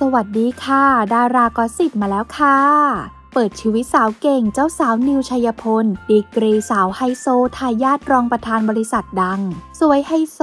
สวัสดีค่ะ ดารากอสิบมาแล้วค่ะ เปิดชีวิตสาวเก่งเจ้าสาวนิวชัยพล ดีกรีสาวไฮโซทายาทรองประธานบริษัทดัง สวยไฮโซ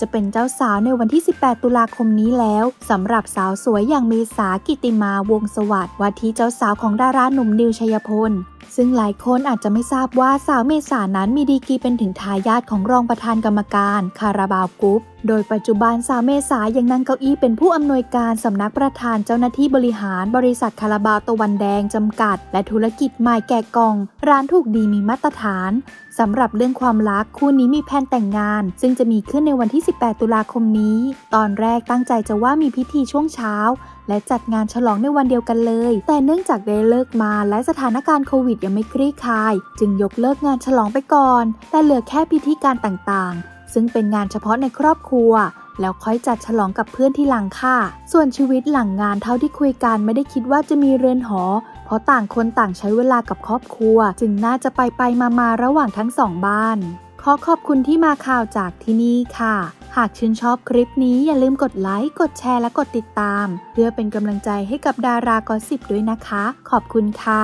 จะเป็นเจ้าสาวในวันที่ 18 ตุลาคมนี้แล้วสำหรับสาวสวยอย่างเมษากิติมาวงสวัสดิ์ว่าที่เจ้าสาวของดาราหนุ่มนิวชัยพลซึ่งหลายคนอาจจะไม่ทราบว่าสาวเมษานั้นมีดีกีเป็นถึงทายาทของรองประธานกรรมการคาราบาวกรุ๊ป โดยปัจจุบันสาวเมษายังนั่งเก้าอี้เป็นผู้อำนวยการสำนักประธานเจ้าหน้าที่บริหารบริษัทคาราบาวตะวันแดงจำกัด และธุรกิจหมายแกะกล่อง ร้านถูกดีมีมาตรฐานสำหรับเรื่องความรักคู่นี้มีแผนแต่งงาน ซึ่งจะมีขึ้นในวันที่18ตุลาคมนี้ ตอนแรกตั้งใจจะว่ามีพิธีช่วงเช้า และจัดงานฉลองในวันเดียวกันเลย แต่เนื่องจากได้เลิกมาและสถานการณ์โควิดยังไม่คลี่คลาย จึงยกเลิกงานฉลองไปก่อน แต่เหลือแค่พิธีการต่างๆ ซึ่งเป็นงานเฉพาะในครอบครัวแล้วค่อยจัดฉลองกับเพื่อนที่หลังค่ะ ส่วนชีวิตหลังงานเท่าที่คุยกันไม่ได้คิดว่าจะมีเรือนหอ เพราะต่างคนต่างใช้เวลากับครอบครัว จึงน่าจะไปไปมามาระหว่างทั้งสองบ้าน ขอขอบคุณที่มาข่าวจากที่นี่ค่ะ หากชื่นชอบคลิปนี้อย่าลืมกดไลค์ กดแชร์และกดติดตาม เพื่อเป็นกำลังใจให้กับดารากอสิบด้วยนะคะ ขอบคุณค่ะ